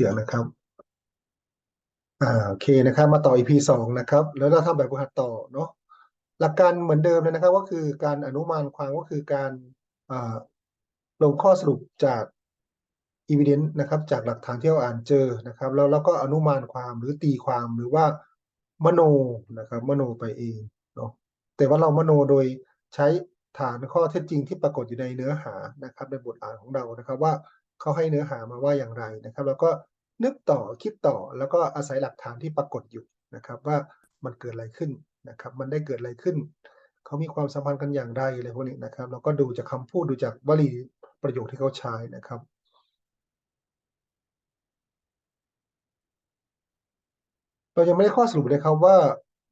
สียงนะครับ อ่าโอเคนะครับ มาต่อ EP สองนะครับ แล้วเราทำแบบฝึกหัดต่อเนาะหลักการเหมือนเดิมเลยนะครับ ก็คือการอนุมานความก็คือการอ่าลงข้อสรุปจาก evidence นะครับ จากหลักฐานที่เราอ่านเจอนะครับ แล้วเราก็อนุมานความหรือตีความหรือว่ามโนนะครับ มโนไปเองเนาะแต่ว่าเรามโนโดยใช้ฐานข้อเท็จจริงที่ปรากฏอยู่ในเนื้อหานะครับ ในบทอ่านของเรานะครับ ว่าเขาให้เนื้อหามาว่าอย่างไรนะครับ แล้วก็ นึกต่อคิดต่อแล้วก็อาศัยหลักฐานที่ปรากฏอยู่นะครับ ว่ามันเกิดอะไรขึ้นนะครับ มันได้เกิดอะไรขึ้น เขามีความสัมพันธ์กันอย่างไรอะไรพวกนี้นะครับแล้วก็ดูจากคำพูดดูจากวลีประโยคที่เขาใช้นะครับเรายังไม่ได้ข้อสรุปเลยครับว่า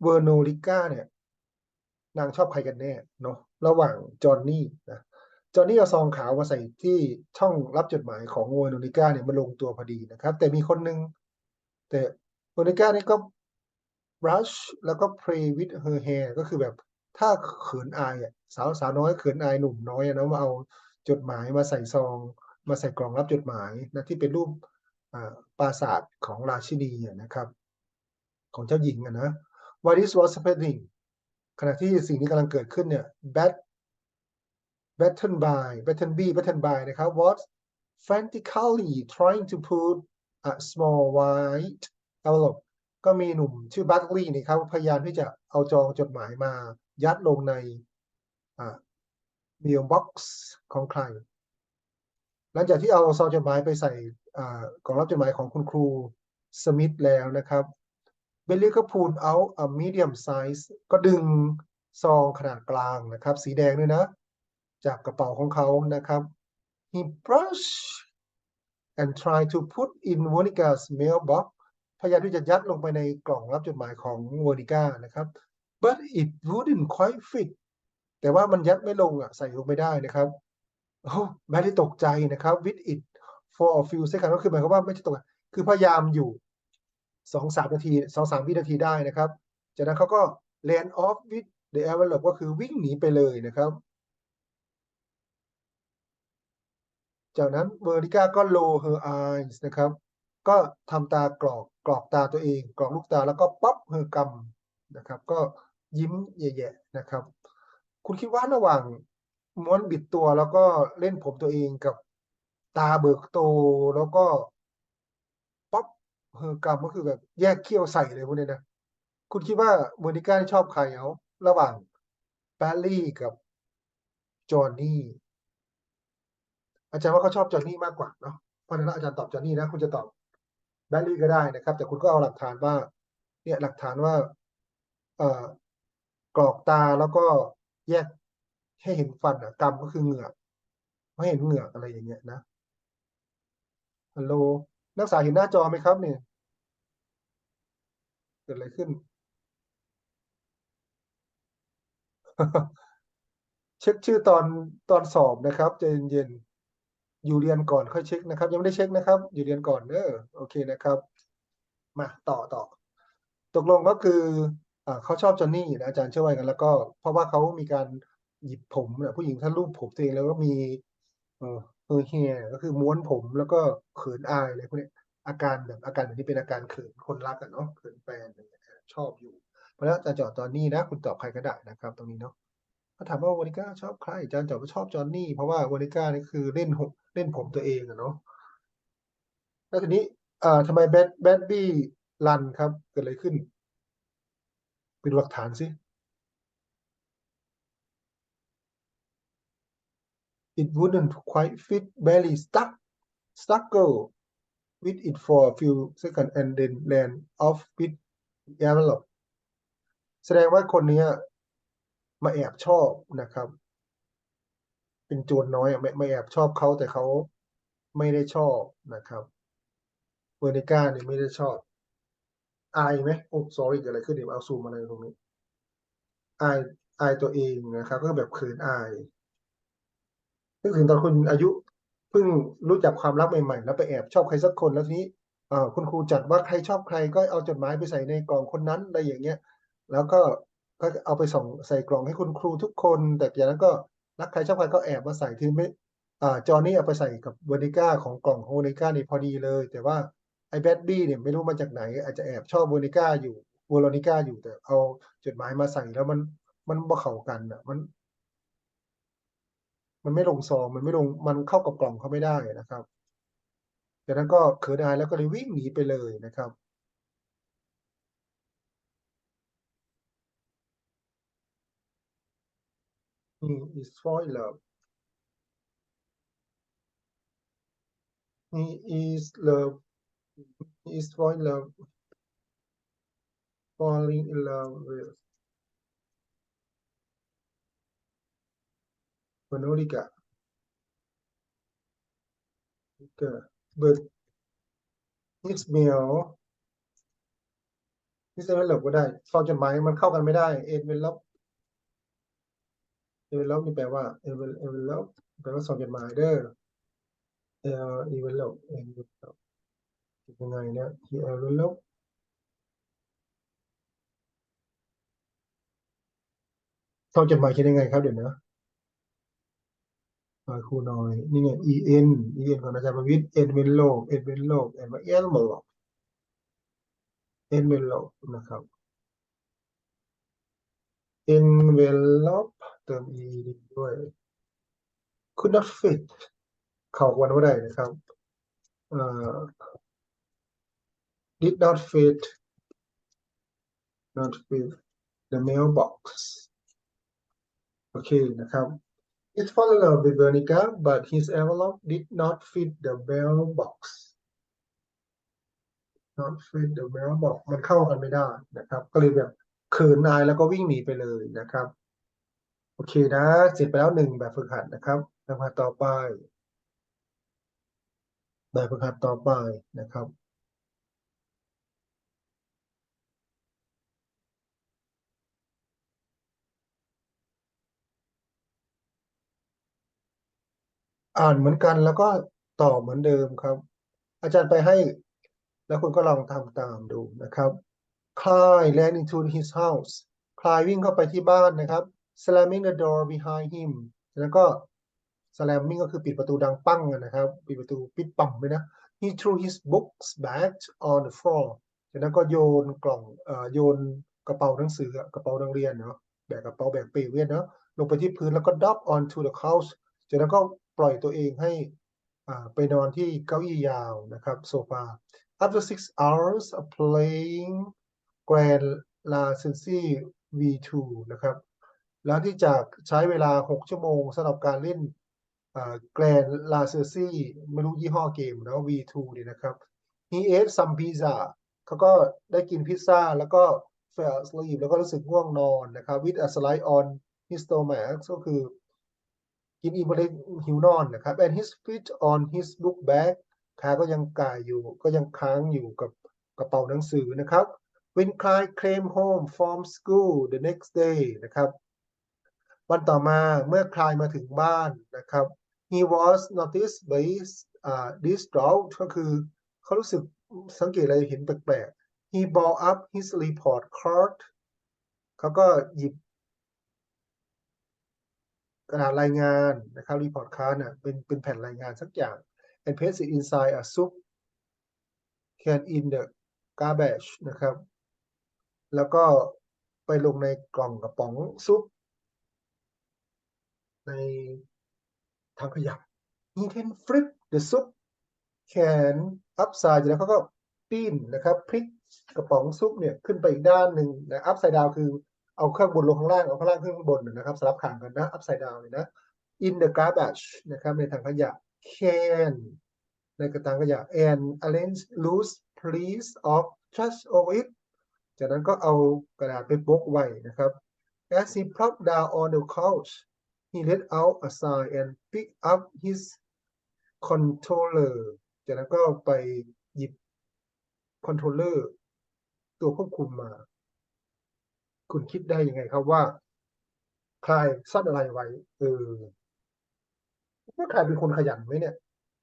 เวอร์โนลิก้าเนี่ย นางชอบใครกันแน่เนาะระหว่างจอห์นนี่นะ จอห์นนี่เอาซองขาวมาใส่ที่ช่องรับจดหมายของเวอร์โนลิก้าเนี่ยมันลงตัวพอดีนะครับ แต่มีคนนึง แต่เวอนิก้านี่ก็ brush แล้วก็ play with her hair ก็คือแบบถ้าเขินอายอะสาวสาวน้อยเขินอายหนุ่มน้อยนะมาเอาจดหมายมาใส่ซอง มาใส่กล่องรับจดหมายนะที่เป็นรูปอ่าปราสาทของราชินีนะครับ ของเจ้าหญิงอะนะ What is was happening ขณะที่สิ่งนี้กำลังเกิดขึ้นเนี่ย Bat Batten by Batten B Batten by นะครับ was frantically trying to put a small white envelope ก็มีหนุ่มชื่อบัตลีนี่ครับพยายามที่จะเอาจองจดหมายมายัดลงในอ่า mail box ของใคร หลังจากที่เอาซองจดหมายไปใส่กล่องรับจดหมายของคุณครูสมิธแล้วนะครับเบลลี่ก็พูลเอา a medium size ก็ดึงซองขนาดกลางนะครับ สีแดงด้วยนะ จากกระเป๋าของเขานะครับ he brushed and tried to put in Monica's mailbox พยายามที่จะยัดลงไปในกล่องรับจดหมายของโมนิก้านะครับ but it wouldn't quite fit แต่ว่ามันยัดไม่ลงอะใส่ลงไม่ได้นะครับโอ้แม่ได้ตกใจนะครับ with it for a few seconds ก็คือหมายความว่าไม่ใช่ตกใจคือพยายามอยู่สองสามนาทีสองสามวินาทีได้นะครับ จากนั้นเขาก็ land off with the envelope ก็คือวิ่งหนีไปเลยนะครับ จากนั้นเวอร์นิก้าก็ low her eyes นะครับ ก็ทำตากรอกกรอกตาตัวเอง กรอกลูกตาแล้วก็ป๊อป her gum นะครับ ก็ยิ้มแย่ๆนะครับ คุณคิดว่าระหว่างม้วนบิดตัวแล้วก็เล่นผมตัวเองกับตาเบิกโตแล้วก็ป๊อปเฮอร์กัมก็คือแบบแยกเขี้ยวใส่เลยพวกนี้นะ คุณคิดว่าโมนิก้าชอบใครเอาระหว่างแบลลี่กับจอห์นนี่ อาจารย์ว่าเขาชอบจอห์นนี่มากกว่าเนาะเพราะฉะนั้นอาจารย์ตอบจอห์นนี่นะ คุณจะตอบแบลลี่ก็ได้นะครับ แต่คุณก็เอาหลักฐานว่า เนี่ยหลักฐานว่า เอ่อกรอกตาแล้วก็แยกให้เห็นฟันอะกรรมก็คือเหงือกไม่เห็นเหงือกอะไรอย่างเงี้ยนะฮัลโหลนักศึกษาเห็นหน้าจอไหมครับเนี่ยเกิดอะไรขึ้น เช็คชื่อตอนตอนสอบนะครับใจเย็นๆ อยู่เรียนก่อนค่อยเช็คนะครับ ยังไม่ได้เช็คนะครับ อยู่เรียนก่อนเนอะโอเคนะครับ มาต่อต่อ ตกลงก็คืออเขาชอบจอนนี่นะอาจารย์เชื่อไว้กัน แล้วก็เพราะว่าเขามีการหยิบผมนี่ยผู้หญิงท่านรูปผมตัวเองแล้วก็มีเออเฮอเฮียก็คือม้วนผมแล้วก็เขินอายอะไรพวกนี้อาการแบบอาการแบบนี้เป็นอาการเขินคนรักอะเนาะเขินแฟนชอบอยู่เพราะฉะนั้นอาจารย์จอดจอนนี่นะ คุณตอบใครก็ได้นะครับ ตรงนี้เนาะ ถ้าถามว่าวานิก้าชอบใครอาจารย์จอดว่าชอบจอนนี่ เพราะว่าวานิก้านี่คือเล่นเล่นผมตัวเองอะเนาะแล้วทีนี้อ่าทำไมแบดแบดบี้รันครับ เกิดอะไรขึ้นไปดูหลักฐานสิ it wouldn't quite fit barely stuck struggle with it for a few seconds and then land off with envelope แสดงว่าคนเนี้ย มาแอบชอบนะครับ เป็นโจรน้อยไม่ไม่แอบชอบเขาแต่เขาไม่ได้ชอบนะครับเวอร์นิก้าเนี่ยไม่ได้ชอบอายไหมโอ้ sorry เกิดอะไรขึ้นเดี๋ยวเอาซูมอะไรตรงนี้อายอายตัวเองนะครับ ก็แบบเขินอายนึกถึงตอนคุณอายุเพิ่งรู้จักความรักใหม่ๆ แล้วไปแอบชอบใครสักคนแล้วทีนี้คุณครูจัดว่าใครชอบใครก็เอาจดหมายไปใส่ในกล่องคนนั้นอะไรอย่างเงี้ย แล้วก็ ก็เอาไปส่งใส่กล่องให้คุณครูทุกคน แต่จากนั้นก็รักใครชอบใครก็แอบมาใส่คือไม่อ่าจอนี่เอาไปใส่กับเวอร์นิก้าของกล่องของเวนิก้านี่พอดีเลย แต่ว่าไอ้แบดดี้เนี่ยไม่รู้มาจากไหน อาจจะแอบชอบเวอร์นิก้าอยู่เวอร์นิก้าอยู่แต่เอาจดหมายมาใส่แล้วมันมันบ่เข้ากันอะมัน มันไม่ลงซองมันไม่ลงมันเข้ากับกล่องเขาไม่ได้นะครับจากนั้นก็เขินอายแล้วก็เลยวิ่งหนีไปเลยนะครับ in love He is love He is fall in love falling in love with Veronica but his mail นี่จะไม่หลบก็ได้ซองจดหมายมันเข้ากันไม่ได้ เอ็นเวลลบ เอ็นเวลลบนี่แปลว่าเอ็นเวลเอ็นเวลลบแปลว่าซองจดหมายเด้อเอ่อเอ็นเวลลบเอ็นเวลลบยังไงเนี่ยที่เอ็นเวลลบซองจดหมายเขียนยังไงครับเดี๋ยวนะหน่อยครูหน่อย นี่ไง en en ของอาจารย์ประวิตร n เป็นโลก n เป็นโลก n ว่า l มาหลอก n เป็นโลกนะครับ envelope เติม e ด้วย could not fit เข้ากันไม่ได้นะครับ did not fit not fit the mailbox โอเคนะครับ He fell in love with Veronica but his envelope did not fit the mailbox not fit the mailbox มันเข้ากันไม่ได้นะครับ ก็เลยแบบเขินอายแล้วก็วิ่งหนีไปเลยนะครับ โอเคนะ เสร็จไปแล้วหนึ่งแบบฝึกหัดนะครับแบบฝึกหัดต่อไป แบบฝึกหัดต่อไปนะครับ อ่านเหมือนกันแล้วก็ตอบเหมือนเดิมครับ อาจารย์ไปให้ แล้วคุณก็ลองทำตามดูนะครับ Clyde ran into his house Clyde วิ่งเข้าไปที่บ้านนะครับ slamming the door behind him แล้วก็ slamming ก็คือปิดประตูดังปั้งนะครับ ปิดประตูปิดปั่มไปนะ he threw his books back on the floor จากนั้นก็โยนกล่องเอ่อโยนกระเป๋าหนังสือกระเป๋านักเรียนเนาะแบกกระเป๋าแบกเป้เวียนเนาะลงไปที่พื้นแล้วก็ drop onto the couch จากนั้นก็ปล่อยตัวเองให้อ่าไปนอนที่เก้าอี้ยาวนะครับโซฟา after six hours of playing Grand La Sensi V2 นะครับ หลังที่จากใช้เวลา 6 ชั่วโมงสำหรับการเล่นแกรนลาเซอร์ซี่ไม่รู้ยี่ห้อเกมนะ V2 เนี่ยนะครับ he ate some pizza เขาก็ได้กินพิซซ่า แล้วก็ fell asleep แล้วก็รู้สึกง่วงนอนนะครับ with a slide on his stomach ก็คือกินอิ่มเลยหิวนอนนะครับ and his feet on his book bag ขาก็ยังก่ายอยู่ ก็ยังค้างอยู่กับกระเป๋าหนังสือนะครับ when Clyde came home from school the next day นะครับ วันต่อมาเมื่อคลายมาถึงบ้านนะครับ he was noticed by uh, distraught ก็คือเขารู้สึกสังเกตอะไรเห็นแปลกๆ he brought up his report card เขาก็หยิบกระดาษรายงานนะครับ report card น่ะเป็นเป็นแผ่นรายงานสักอย่าง and paste it inside a soup can in the garbage นะครับ แล้วก็ไปลงในกล่องกระป๋องซุป ในถังขยะ he can flip the soup can upside แล้วเขาก็ปิ้นนะครับพลิกกระป๋องซุปเนี่ยขึ้นไปอีกด้านหนึ่งนะ upside down คือเอาข้างบนลงข้างล่าง เอาข้างล่างขึ้นข้างบนนะครับสลับขางกันนะ upside down เลยนะ in the garbage นะครับในถังขยะ can ในกระถังขยะ and arrange loose piece of trash over it จากนั้นก็เอากระดาษไปโปกไว้นะครับ as he plopped down on the couch he let out a sigh and picked up his controller จากนั้นก็ไปหยิบคอนโทรลเลอร์ตัวควบคุมมา คุณคิดได้ยังไงครับว่า ใครซ่อนอะไรไว้ เออว่าใครเป็นคนขยันไหมเนี่ย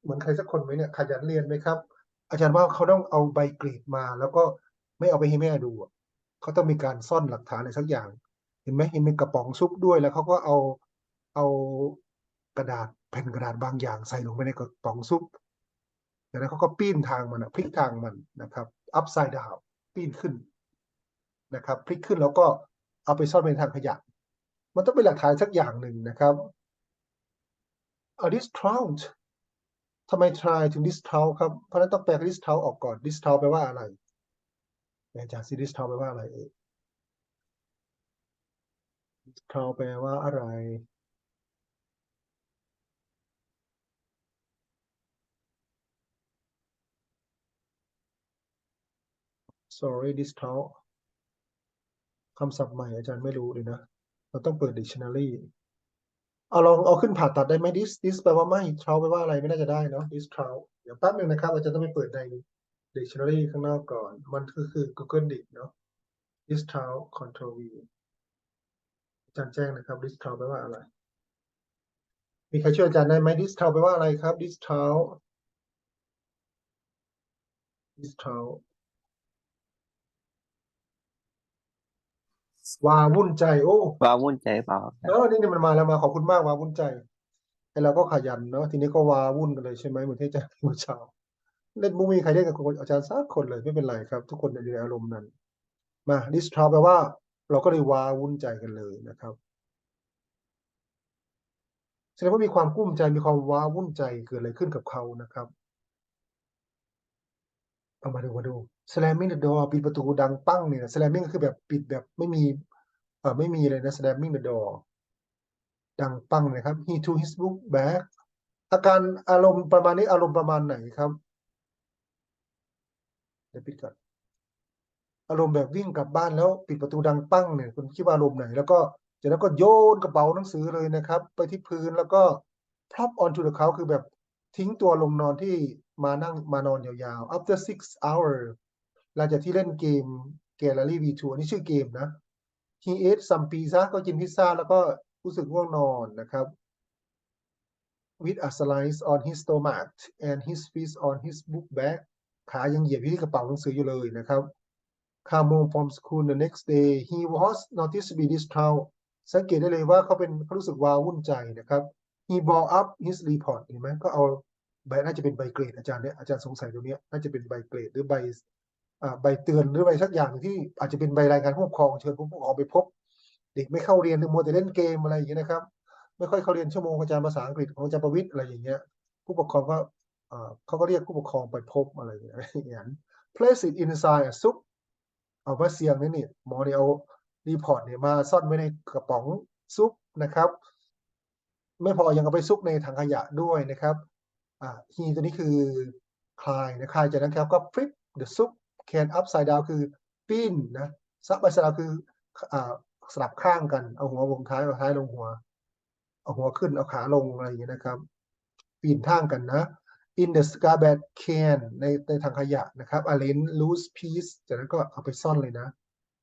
เหมือนใครสักคนไหมเนี่ย ขยันเรียนไหมครับ อาจารย์ว่าเขาต้องเอาใบกรีดมา แล้วก็ไม่เอาไปให้แม่ดูเขาต้องมีการซ่อนหลักฐานอะไรสักอย่าง เห็นไหมเห็นเป็นกระป๋องซุปด้วยแล้วเขาก็เอา เอากระดาษแผ่นกระดาษบางอย่างใส่ลงไปในกระป๋องซุปจากนั้นเขาก็ปีนทางมันอะพลิกทางมันนะครับ upside down ปีนขึ้นนะครับพลิกขึ้นแล้วก็เอาไปซ่อนไว้ในทางขยะ มันต้องเป็นหลักฐานสักอย่างหนึ่งนะครับ a discount ทำไม try ถึง discount ครับ เพราะฉะนั้นต้องแปล discount ออกก่อน discount แปลว่าอะไรอาจารย์ซี discount แปลว่าอะไรเอ่ย discount แปลว่าอะไร sorry discount คำศัพท์ใหม่อาจารย์ไม่รู้เลยนะ เราต้องเปิด dictionary เอาลองเอาขึ้นผ่าตัดได้ไหม dis dis แปลว่าไม่ trou แปลว่าอะไรไม่น่าจะได้เนาะ dis trou เดี๋ยวแป๊บหนึ่งนะครับอาจารย์ต้องไปเปิดใน dictionary ข้างนอกก่อน มันก็คือ Google Dic เนาะ dis trou control V อาจารย์แจ้งนะครับ dis trou แปลว่าอะไร มีใครช่วยอาจารย์ได้ไหม dis trou แปลว่าอะไรครับ dis trou dis trou วาวุ่นใจ โอ้ว้าวุ่นใจเปล่าครับเออนี่นี่มันมาแล้วมาขอบคุณมากวาวุ่นใจไอเราก็ขยันเนาะทีนี้ก็วาวุ่นกันเลยใช่ไหมเหมือนที่อาจารย์เมื่อเช้าเล่นมุกมีใครเล่นกับอาจารย์สักคนเลยไม่เป็นไรครับ ทุกคนอยู่ในอารมณ์นั้น มาดิสทรแปลว่า เราก็เลยวาวุ่นใจกันเลยนะครับแสดงว่ามีความกุ้มใจมีความว้าวุ่นใจเกิดอะไรขึ้นกับเขานะครับเอามาดูมาดู slamming the door ปิดประตูดังปั้งเนี่ย slamming ก็คือแบบปิดแบบไม่มีเออไม่มีเลยนะ slamming the door ดังปังนะครับ he to his book back อาการอารมณ์ประมาณนี้อารมณ์ประมาณไหนครับเดี๋ยวปิดก่อนอารมณ์แบบวิ่งกลับบ้านแล้วปิดประตูดังปั้งเนี่ยคุณคิดว่าอารมณ์ไหน แล้วก็จากนั้นก็โยนกระเป๋าหนังสือเลยนะครับ ไปที่พื้นแล้วก็ plop onto the couch คือแบบทิ้งตัวลงนอนที่มานั่งมานอนยาวๆ after six hour หลังจากที่เล่นเกม Gallery V2 อันนี้ชื่อเกมนะ he ate some pizza ก็กินพิซซ่าแล้วก็รู้สึกง่วงนอนนะครับ with a slice on his stomach and his feet on his book bag ขายังเหยียบอยู่ที่กระเป๋าหนังสืออยู่เลยนะครับ come home from school the next day he was noticed to be distraught สังเกตได้เลยว่าเขาเป็นเขารู้สึกว้าวุ่นใจนะครับ he brought up his report เห็นไหมก็เอาใบน่าจะเป็นใบเกรดอาจารย์เนี่ยอาจารย์สงสัยตรงเนี้ยน่าจะเป็นใบเกรดหรือใบ ใบเตือนหรือใบสักอย่างที่อาจจะเป็นใบรายงานผู้ปกครองเชิญผู้ปกครองไปพบ เด็กไม่เข้าเรียนหรือมัวแต่เล่นเกมอะไรอย่างเงี้ยนะครับ ไม่ค่อยเข้าเรียนชั่วโมงอาจารย์ภาษาอังกฤษของอาจารย์ประวิทย์อะไรอย่างเงี้ย ผู้ปกครองก็เขาก็เรียกผู้ปกครองไปพบอะไรอย่างเงี้ยอย่างนั้น place it inside a soup เอามาเสียงนี่นี่หมอเนี่ยเอารีพอร์ตเนี่ยมาซ่อนไว้ในกระป๋องซุปนะครับ ไม่พอยังเอาไปซุกในถังขยะด้วยนะครับอ่าฮีตัวนี้คือคลายนะคลายจากนั้นครับก็ flip the soup can upside down คือปิ้นนะซับไปสลับคืออ่าสลับข้างกัน เอาหัวลงท้ายเอาท้ายลงหัว เอาหัวขึ้นเอาขาลงอะไรอย่างเงี้ยนะครับปีนท่างกันนะ in the garbage can ในในถังขยะนะครับ arrange loose piece จากนั้นก็เอาไปซ่อนเลยนะ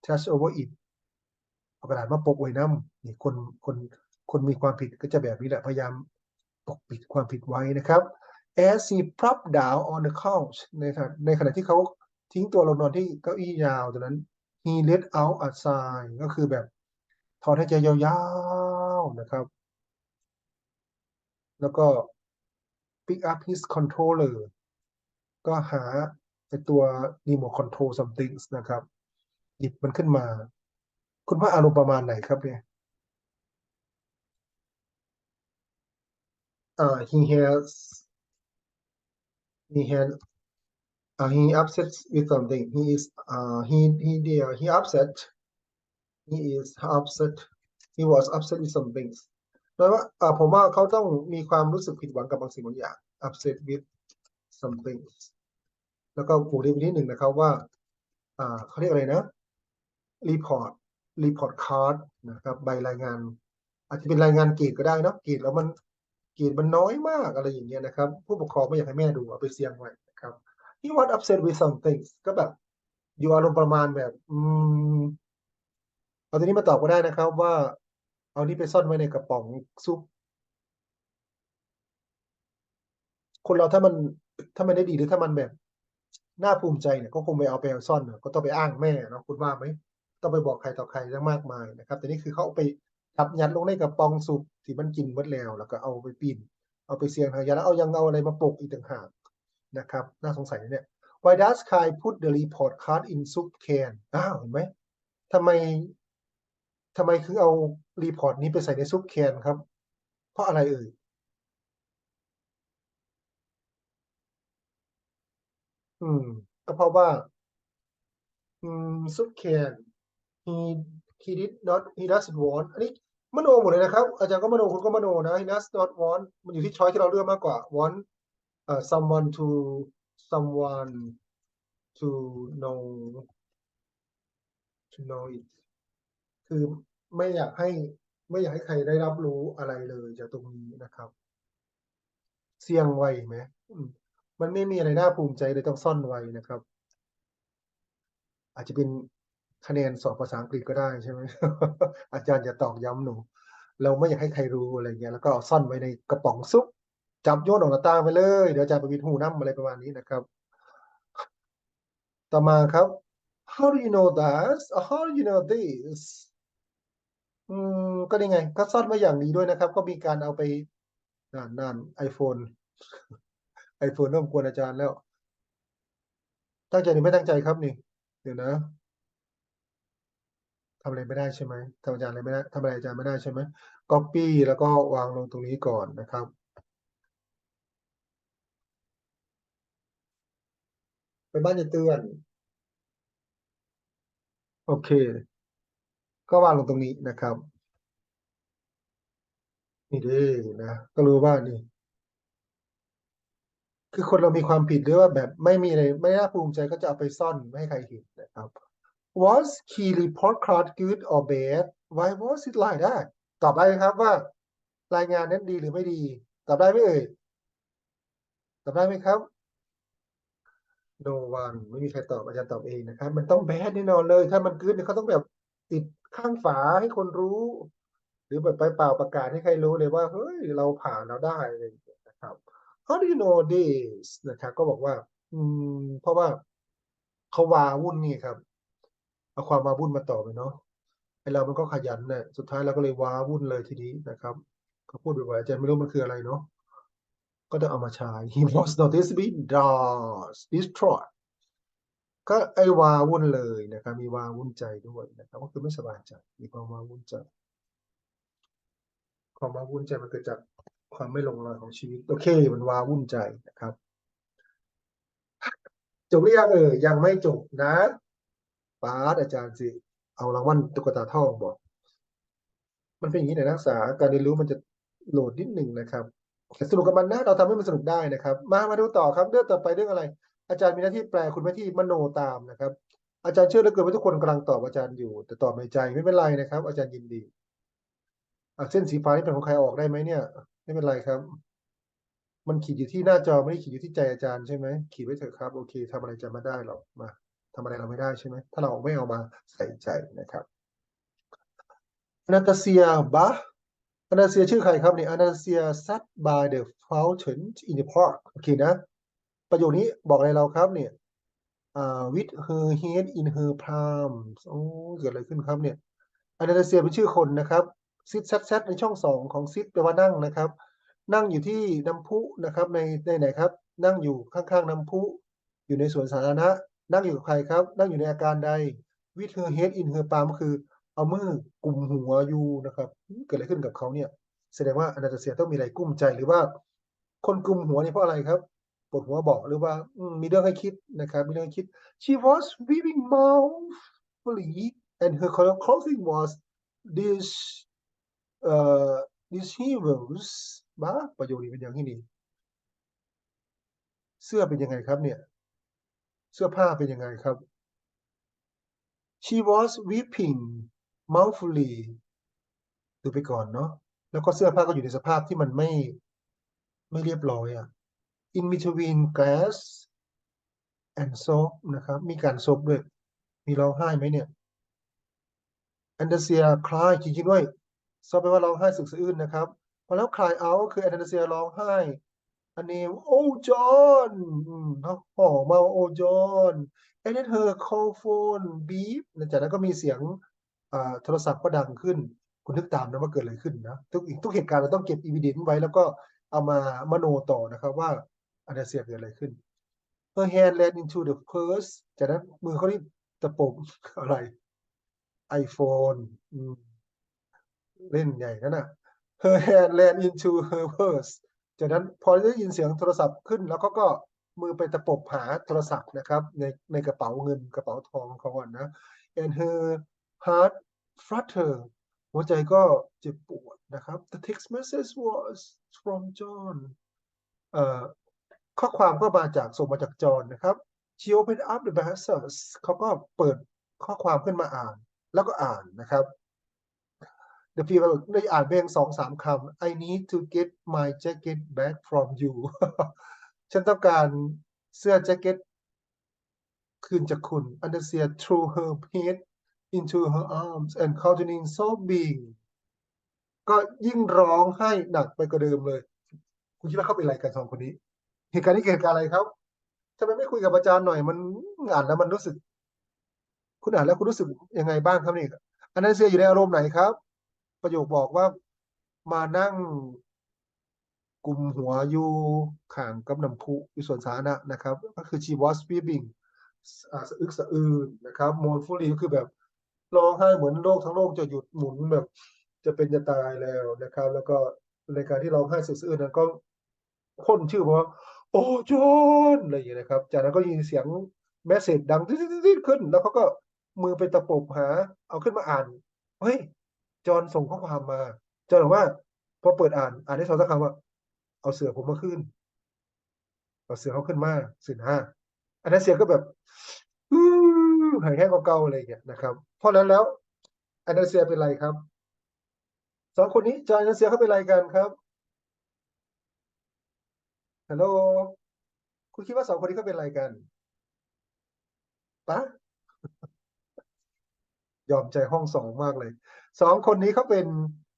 touch over it เอากระดาษมาปกไว้น้ำนี่คนคนคนมีความผิดก็จะแบบนี้แหละพยายามปกปิดความผิดไว้นะครับ as he prop down on the couch ในขณะในขณะที่เขา ทิ้งตัวลงนอนที่เก้าอี้ยาวตอนนั้น he let out a sigh ก็คือแบบถอนหายใจยาวๆนะครับ แล้วก็ pick up his controller ก็หาไอตัว remote control something นะครับ หยิบมันขึ้นมา คุณว่าอารมณ์ประมาณไหนครับเนี่ยอ่า he has he had uh, he upset with something he is uh he he there he upset he is upset he was upset with some things แปลว่าอ่าผมว่าเขาต้องมีความรู้สึกผิดหวังกับบางสิ่งบางอย่าง upset with some things แล้วก็บวกเรียนไปที่หนึ่งนะครับว่าอ่าเขาเรียกอะไรนะ report report card นะครับใบรายงาน อาจจะเป็นรายงานเกรดก็ได้นะเกรดแล้วมันเกรดมันน้อยมากอะไรอย่างเงี้ยนะครับ ผู้ปกครองไม่อยากให้แม่ดูเอาไปเสี่ยงไว้ he was upset with some things ก็แบบอยู่อารมณ์ประมาณแบบอืมเอาตัวนี้มาตอบก็ได้นะครับ ว่าเอานี้ไปซ่อนไว้ในกระป๋องซุปคนเราถ้ามันถ้ามันได้ดีหรือถ้ามันแบบน่าภูมิใจเนี่ยก็คงไปเอาไปซ่อนเนอะก็ต้องไปอ้างแม่เนาะคุณว่าไหมต้องไปบอกใครต่อใครมากมายนะครับ แต่นี่คือเขาไปจับยัดลงในกระป๋องซุปที่มันกินหมดแล้ว แล้วก็เอาไปปีนเอาไปเสียงทางยาแล้วเอายังเอาอะไรมาปกอีกต่างหาก นะครับน่าสงสัยนะเนี่ย Why does Kai put the report card in soup can อ้าวเห็นไหมทำไมทำไมคือเอารีพอร์ตนี้ไปใส่ในซุปแคนครับ เพราะอะไรเอ่ยอืม ก็เพราะว่า อืมซุปแคน he he did not he doesn't want อันนี้มโนหมดเลยนะครับ อาจารย์ก็มโนคุณก็มโนนะ he does not want มันอยู่ที่ช้อยที่เราเลือกมากกว่า want เอ่อ someone to someone to know to know it คือไม่อยากให้ไม่อยากให้ใครได้รับรู้อะไรเลยจากตรงนี้นะครับ เสี่ยงไว้ไหมมันไม่มีอะไรน่าภูมิใจเลยต้องซ่อนไว้นะครับ อาจจะเป็นคะแนนสอบภาษาอังกฤษก็ได้ใช่ไหม อาจารย์จะตอกย้ำหนู เราไม่อยากให้ใครรู้อะไรเงี้ย แล้วก็เอาซ่อนไว้ในกระป๋องซุป จับโยนออกหน้าต่างไปเลย เดี๋ยวอาจารย์ไปวิดหูน้ำอะไรประมาณนี้นะครับ ต่อมาครับ how do you know that how do you know this อืมก็นี่ไง ก็ซ่อนไว้อย่างดีด้วยนะครับ ก็มีการเอาไปนั่นนั่นไอโฟนไอโฟนเริ่มกวนอาจารย์แล้ว ตั้งใจหรือไม่ตั้งใจครับนี่ เดี๋ยวนะทำอะไรไม่ได้ใช่ไหมทำอาจารย์อะไรไม่ได้ทำอะไรอาจารย์ไม่ได้ใช่ไหม copy แล้วก็วางลงตรงนี้ก่อนนะครับ ไปบ้านจะเตือน โอเค ก็วางลงตรงนี้นะครับ นี่เด้นะ ก็รู้ว่านี่ คือคนเรามีความผิดหรือว่าแบบไม่มีอะไรไม่น่าภูมิใจก็จะเอาไปซ่อนไม่ให้ใครเห็นนะครับ Was key report card good or bad Why was it like that ตอบได้ไหมครับว่า รายงานนั้นดีหรือไม่ดี ตอบได้ไหมเอ่ย ตอบได้ไหมครับ no one ไม่มีใครตอบอาจารย์ตอบเองนะครับ มันต้องแบดแน่นอนเลย ถ้ามันกึดเนี่ยเขาต้องแบบติดข้างฝาให้คนรู้ หรือแบบไปเป่าประกาศให้ใครรู้เลยว่า เฮ้ย เราผ่านเราได้อะไรอย่างเงี้ยนะครับ How do you know this นะครับ ก็บอกว่า อืม เพราะว่าเขาวาวุ่นนี่ครับเอาความวาวุ่นมาต่อไปเนาะไอเรามันก็ขยันเนี่ยสุดท้ายเราก็เลยวาวุ่นเลยทีนี้นะครับเขาพูดบ่อยๆอาจารย์ไม่รู้มันคืออะไรเนาะ ก็ต้องเอามาใช้ he was noticeably does destroy ก็ไอวาวุ่นเลยนะครับมีวาวุ่นใจด้วยนะครับก็คือไม่สบายใจมีความวาวุ่นใจ ความวาวุ่นใจมันเกิดจากความไม่ลงรอยของชีวิตโอเคมันวาวุ่นใจนะครับจบหรือยังเออยังไม่จบนะปาดอาจารย์สิ เอารางวัลตุ๊กตาทองบอก มันเป็นอย่างนี้ในนักศึกษาการเรียนรู้มันจะโหลดนิดหนึ่งนะครับ สนุกกับมันนะเราทำให้มันสนุกได้นะครับ มามาดูต่อครับเรื่องต่อไปเรื่องอะไร อาจารย์มีหน้าที่แปลคุณหน้าที่มโนตามนะครับ อาจารย์เชื่อเหลือเกินว่าทุกคนกำลังตอบอาจารย์อยู่ แต่ตอบในใจไม่เป็นไรนะครับ อาจารย์ยินดีเส้นสีฟ้านี่เป็นของใครออกได้ไหมเนี่ย ไม่เป็นไรครับ มันขีดอยู่ที่หน้าจอไม่ได้ขีดอยู่ที่ใจอาจารย์ใช่ไหมขีดไว้เถอะครับโอเคทำอะไรอาจารย์ไม่ได้หรอกมาทำอะไรเราไม่ได้ใช่ไหมถ้าเราไม่เอามาใส่ใจนะครับนาตาเซียบา อนาเซียชื่อใครครับเนี่ยอนาเซีย sat by the fountain in the park โอเคนะ ประโยคนี้บอกอะไรเราครับเนี่ยอ่า with her head in her palms โอ้เกิดอะไรขึ้นครับเนี่ยอนาเซียเป็นชื่อคนนะครับซิดซัดซัดในช่องสองของซิดแปลว่านั่งนะครับ นั่งอยู่ที่น้ำพุนะครับในในไหนครับ นั่งอยู่ข้างๆน้ำพุ อยู่ในสวนสาธารณะ นั่งอยู่กับใครครับ นั่งอยู่ในอาการใด with her head in her palm ก็คือ เอามือกลุ่มหัวอยู่นะครับ เกิดอะไรขึ้นกับเขาเนี่ย แสดงว่าอนาตาเซียต้องมีอะไรกุ้มใจหรือว่า คนกลุ่มหัวนี่เพราะอะไรครับปวดหัวบาะหรือว่ามีเรื่องให้คิดนะครับมีเรื่องให้คิด she was weeping mouthfully and her clothing was this uh this heroes บ้าประโยคนี้เป็นอย่างที่ดีเสื้อเป็นยังไงครับเนี่ย เสื้อผ้าเป็นยังไงครับ she was weeping mouthfully ดูไปก่อนเนาะแล้วก็เสื้อผ้าก็อยู่ในสภาพที่มันไม่ไม่เรียบร้อยอะ in between glass and soap นะครับ มีการซบด้วย มีร้องไห้ไหมเนี่ย a n d a s i a cry จริงๆด้วยซบแปลว่าร้องไห้สึกสะอื้นนะครับ พอแล้ว cry out ก็คือ a n d a s i a ร้องไห้ อันนี้ oh John อืมเขาบอกมาว่า oh John and then her call phone beep หลังจากนั้นก็มีเสียง โทรศัพท์ก็ดังขึ้น คุณนึกตามนะว่าเกิดอะไรขึ้นนะทุกทุกเหตุการณ์เราต้องเก็บอีวิเดนไว้แล้วก็เอามามโนต่อนะครับว่าอันเดเซียเกิดอะไรขึ้น her hand ran into the purse จากนั้นมือเขานี่ตะปบอะไร iPhone อืมเล่นใหญ่นั่นน่ะ her hand ran into her purse จากนั้นพอได้ยินเสียงโทรศัพท์ขึ้น แล้วเขาก็มือไปตะปบหาโทรศัพท์นะครับ ในในกระเป๋าเงินกระเป๋าทองเขาก่อนนะ and her heart flutter หัวใจก็เจ็บปวดนะครับ the text message was from John เอ่อข้อความก็มาจากส่งมาจากจอห์นนะครับ she opened up the message เขาก็เปิดข้อความขึ้นมาอ่าน แล้วก็อ่านนะครับ The people ได้อ่านเพียงสองสามคำ I need to get my jacket back from you ฉันต้องการเสื้อแจ็คเก็ตคืนจากคุณ Anastasia threw her head into her arms and continuing sobbing ก็ยิ่งร้องไห้หนักไปกว่าเดิมเลย คุณคิดว่าเขาเป็นอะไรกันสองคนนี้ เหตุการณ์นี้เกิดการอะไรครับทำไมไม่คุยกับอาจารย์หน่อยมันอ่านแล้วมันรู้สึก คุณอ่านแล้วคุณรู้สึกยังไงบ้างครับนี่อันนั้นเสียอยู่ในอารมณ์ไหนครับ ประโยคบอกว่ามานั่งกลุ่มหัวอยู่ข้างกับน้ำพุอยู่สวนสาธารณะนะครับ ก็คือ she was weeping อ่าสะอึกสะอื้นนะครับ mournfully ก็คือแบบ ร้องไห้เหมือนโลกทั้งโลกจะหยุดหมุนแบบ จะเป็นจะตายแล้วนะครับ แล้วก็ในการที่ร้องไห้สะอึกสะอื้นนั้นก็พ่นชื่อว่าโอ้จอนอะไรอย่างเงี้ยนะครับ จากนั้นก็ยินเสียงแมสเซจดังติ๊ดๆขึ้น แล้วเขาก็มือไปตะปบหา เอาขึ้นมาอ่าน เฮ้ย จอนส่งข้อความมา จอนบอกว่าพอเปิดอ่าน อ่านได้สองสามคำว่า เอาเสือผมมาขึ้น เอาเสือเขาขึ้นมาสินห้า อันนั้นเสียงก็แบบ หายแห้งเก่าอะไรอย่างเงี้ยนะครับเพราะนั้นแล้วอันนั้นเสียเป็นไรครับสองคนนี้จอห์นอันนั้นเสียเขาเป็นไรกันครับฮัลโหลคุณคิดว่าสองคนนี้เขาเป็นไรกันปะยอมใจห้องสองมากเลยสองคนนี้เขาเป็น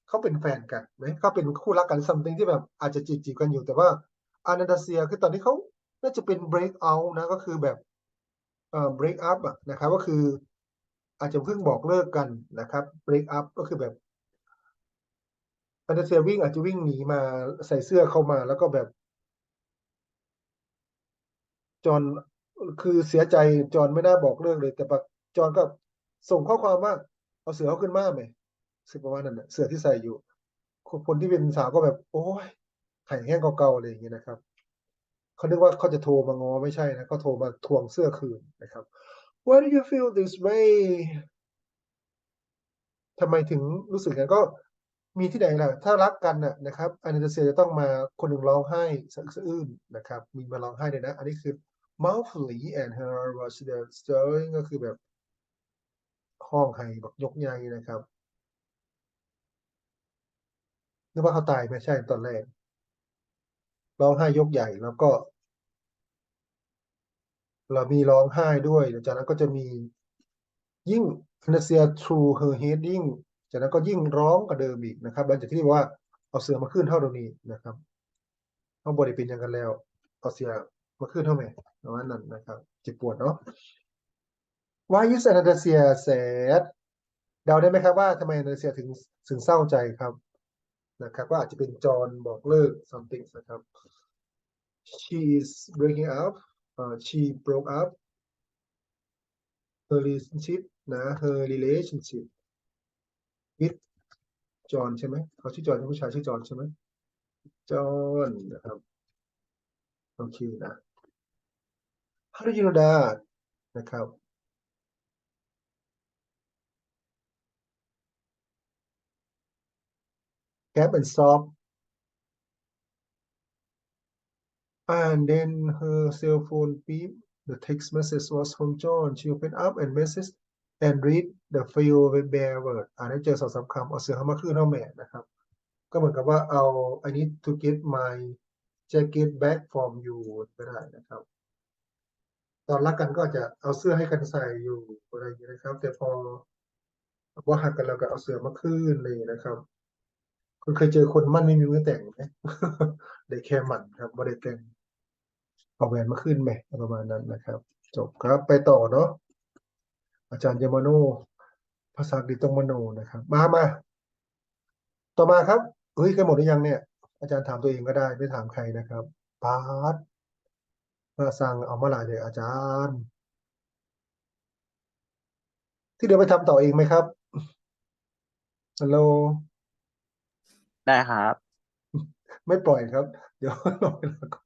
เขาเป็นแฟนกันไหมเขาเป็นคู่รักกัน something ที่แบบอาจจะจีบจีบกันอยู่แต่ว่าอานาดาเซียคือตอนนี้เขาน่าจะเป็น break out นะก็คือแบบ break up อะนะครับก็คือ อาจจะเพิ่งบอกเลิกกันนะครับ break up ก็คือแบบอานาดาเซียวิ่งอาจจะวิ่งหนีมาใส่เสื้อเข้ามาแล้วก็แบบ จอนคือเสียใจจอนไม่น่าบอกเลิกเลย แต่ปจอนก็ส่งข้อความว่าเอาเสือเขาขึ้นมาไหมสึกประมาณนั้นเสือที่ใส่อยู่คนที่เป็นสาวก็แบบ โอ้ยหายแห้งเก่าๆอะไรอย่างเงี้ยนะครับ เขานึกว่าเขาจะโทรมาง้อไม่ใช่นะเขาโทรมาทวงเสื้อคืนนะครับ Why do you feel this way ทำไมถึงรู้สึกอย่างนั้นก็มีที่ไหนล่ะ ถ้ารักกันน่ะนะครับอานาเซียจะต้องมาคนหนึ่งร้องไห้สะอึกสะอื้นนะครับ มีมาร้องไห้เลยนะ อันนี้คือ mouthfully and her was the stirring ก็คือแบบห้องไห้แบบยกใหญ่นะครับนึกว่าเขาตายไม่ใช่ตอนแรก ร้องไห้ยกใหญ่แล้วก็ เรามีร้องไห้ด้วยจากนั้นก็จะมียิ่ง Anastasia threw her head ยิ่งจากนั้นก็ยิ่งร้องกว่าเดิมอีกนะครับหลังจากที่ว่าเอาเสือมาขึ้นเท่าตรงนี้นะครับเขาบริเป็นย่างกันแล้วเอาเสือมาขึ้นเท่าไหร่ประมาณนั้นนะครับเจ็บปวดเนาะ Why is Anastasia sad เดาได้ไหมครับว่าทำไม Anastasia ถึงถึงเศร้าใจครับ นะครับก็อาจจะเป็นจอห์นบอกเลิก something นะครับ she is breaking up uh, she broke up her relationship นะ her relationship with จอห์นใช่ไหมเขาชื่อจอห์นผู้ชายชื่อจอห์นใช่ไหมจอห์นนะครับโอเคนะฮาริโนดานะครับ Cap and stop and then her cell phone beep the text message was from John she opened up and message and read the few bare word อ่านให้เจอสองสามคำเอาเสือเข้ามาขึ้นเอาแม่นะครับ ก็เหมือนกับว่าเอา I need to get my jacket back from you ก็ได้นะครับ ตอนรักกันก็จะเอาเสื้อให้กันใส่อยู่อะไรอย่างนี้นะครับ แต่พอว่าหักกันแล้วก็เอาเสื้อมาขึ้นเลยนะครับ คุณเคยเจอคนมั่นไม่มีมือแต่งไหมได้แค่หมันครับไม่ได้แต่งเอาแหวนมาขึ้นไหมประมาณนั้นนะครับ จบครับไปต่อเนาะอาจารย์ยามาโนภาษาอังกฤษต้องมโนนะครับ มามา ต่อมาครับเฮ้ยเคยหมดหรือยังเนี่ย อาจารย์ถามตัวเองก็ได้ไม่ถามใครนะครับปาร์ตมาสั่งเอามาหลายเลยอาจารย์ ที่เดี๋ยวไปทำต่อเองไหมครับฮัลโหล ได้ครับ ไม่ปล่อยครับ เดี๋ยวรอเวลาก่อน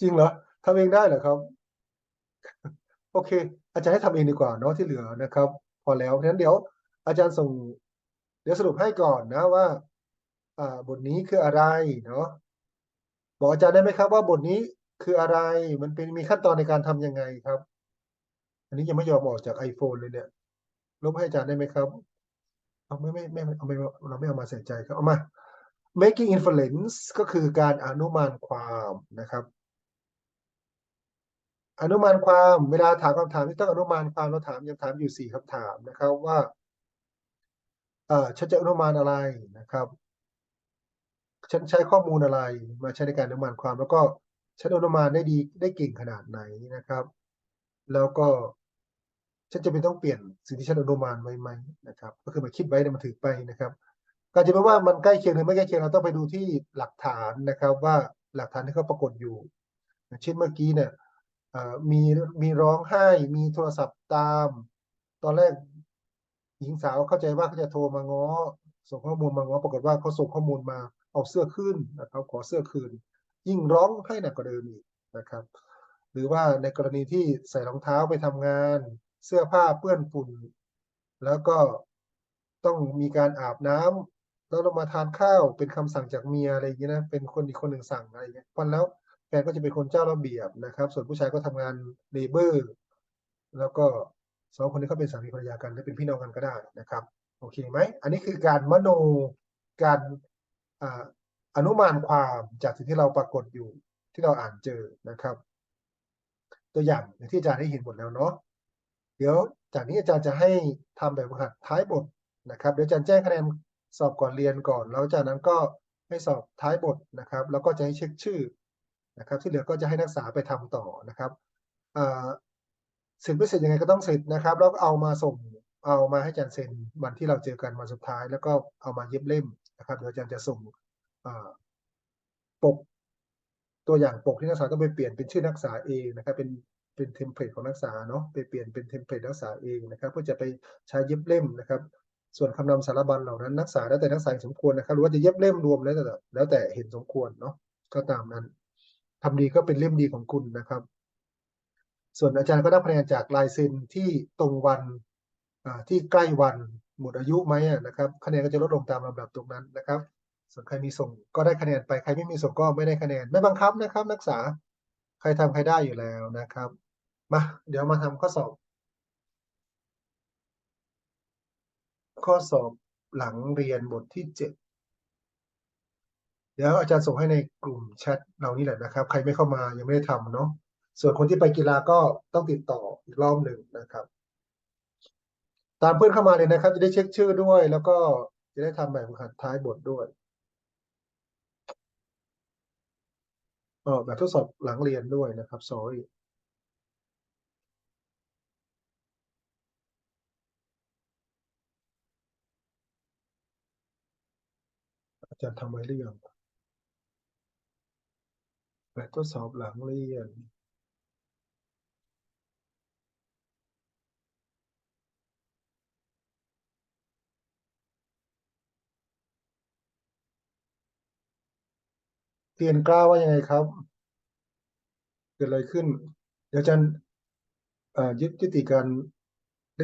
จริงเหรอทำเองได้เหรอครับ โอเค อาจารย์ให้ทำเองดีกว่าเนาะที่เหลือนะครับ พอแล้วงั้นเดี๋ยวอาจารย์ส่ง เดี๋ยวสรุปให้ก่อนนะว่า อ่าบทนี้คืออะไรเนาะบอกอาจารย์ได้ไหมครับ ว่าบทนี้คืออะไรมันเป็นมีขั้นตอนในการทำยังไงครับ อันนี้ยังไม่ยอมออกจาก iPhone เลยเนี่ยลบให้อาจารย์ได้ไหมครับ เอาไม่ไม่ไม่ไม่เอาไม่เราไม่เอามาใส่ใจครับเอามา making inference ก็คือการอนุมานความนะครับ อนุมานความเวลาถามคำถามที่ต้องอนุมานความเราถามยังถามอยู่สี่คำถามนะครับว่าเออฉันจะอนุมานอะไรนะครับฉันใช้ข้อมูลอะไรมาใช้ในการอนุมานความ แล้วก็ฉันอนุมานได้ดีได้เก่งขนาดไหนนะครับ แล้วก็ฉันจะเป็นต้องเปลี่ยนสิ่งที่ฉันอนุมานไว้ไหมนะครับ ก็คือมาคิดไว้มันถือไปนะครับ การจะไม่ว่ามันใกล้เคียงหรือไม่ใกล้เคียงเราต้องไปดูที่หลักฐานนะครับ ว่าหลักฐานที่เขาปรากฏอยู่เช่นเมื่อกี้เนี่ยมีมีร้องไห้ มีโทรศัพท์ตาม ตอนแรกหญิงสาวเข้าใจว่าเขาจะโทรมาง้อ ส่งข้อมูลมาง้อปรากฏว่าเขาส่งข้อมูลมาเอาเสื้อขึ้นนะครับขอเสื้อคืน ยิ่งร้องให้หนักกว่าเดิมอีกนะครับ หรือว่าในกรณีที่ใส่รองเท้าไปทำงาน เสื้อผ้าเปื้อนฝุ่น แล้วก็ต้องมีการอาบน้ำ แล้วเรามาทานข้าวเป็นคำสั่งจากเมียอะไรอย่างเงี้ยนะเป็นคนอีกคนหนึ่งสั่งอะไรอย่างเงี้ยวันแล้วแฟนก็จะเป็นคนเจ้าระเบียบนะครับ ส่วนผู้ชายก็ทำงานเลเบอร์แล้วก็สองคนนี้เขาเป็นสามีภรรยากันหรือเป็นพี่น้องกันก็ได้นะครับโอเคไหมอันนี้คือการมโนการอนุมานความจากสิ่งที่เราปรากฏอยู่ที่เราอ่านเจอนะครับ ตัวอย่างที่อาจารย์ได้เห็นหมดแล้วเนาะเดี๋ยวจากนี้อาจารย์จะให้ทำแบบฝึกหัดท้ายบทนะครับ เดี๋ยวอาจารย์แจ้งคะแนน สอบก่อนเรียนก่อน แล้วจากนั้นก็ให้สอบท้ายบทนะครับ แล้วก็จะให้เช็คชื่อนะครับ ที่เหลือก็จะให้นักศึกษาไปทำต่อนะครับเสร็จไม่เสร็จยังไงก็ต้องเสร็จนะครับ แล้วเอามาส่งเอามาให้อาจารย์เซ็นวันที่เราเจอกันวันสุดท้าย แล้วก็เอามาเย็บเล่มนะครับเดี๋ยวอาจารย์จะส่งปกตัวอย่างปกที่นักศึกษาต้องไปเปลี่ยนเป็นชื่อนักศึกษาเองนะครับ เป็นเป็นเทมเพลตของนักศึกษาเนาะไปเปลี่ยนเป็นเทมเพลตนักศึกษาเองนะครับเพื่อจะไปใช้เย็บเล่มนะครับ ส่วนคำนำสารบัญเหล่านั้นนักศึกษาแล้วแต่นักศึกษาสมควรนะครับหรือว่าจะเย็บเล่มรวมแล้วแต่แล้วแต่เห็นสมควรเนาะก็ตามนั้นทำดีก็เป็นเล่มดีของคุณนะครับ ส่วนอาจารย์ก็ได้คะแนนจากลายเซ็นที่ตรงวันอ่าที่ใกล้วันหมดอายุไหมอะนะครับคะแนนก็จะลดลงตามลำดับตรงนั้นนะครับ ส่วนใครมีส่งก็ได้คะแนนไปใครไม่มีส่งก็ไม่ได้คะแนนไม่บังคับนะครับ นักศึกษาใครทำใครได้อยู่แล้วนะครับมาเดี๋ยวมาทำข้อสอบ ข้อสอบหลังเรียนบทที่เจ็ดเดี๋ยวอาจารย์ส่งให้ในกลุ่มแชทเรานี่แหละนะครับ ใครไม่เข้ามายังไม่ได้ทำเนาะส่วนคนที่ไปกีฬาก็ต้องติดต่ออีกรอบหนึ่งนะครับ ตามเพื่อนเข้ามาเลยนะครับ จะได้เช็คชื่อด้วย แล้วก็จะได้ทำแบบฝึกหัดท้ายบทด้วยเออแบบทดสอบหลังเรียนด้วยนะครับ sorry อาจารย์ทำไว้หรือยังแบบทดสอบหลังเรียนเรียนกล้าว่ายังไงครับ เกิดอะไรขึ้น เดี๋ยวอาจารย์เอ่อยุยุติการ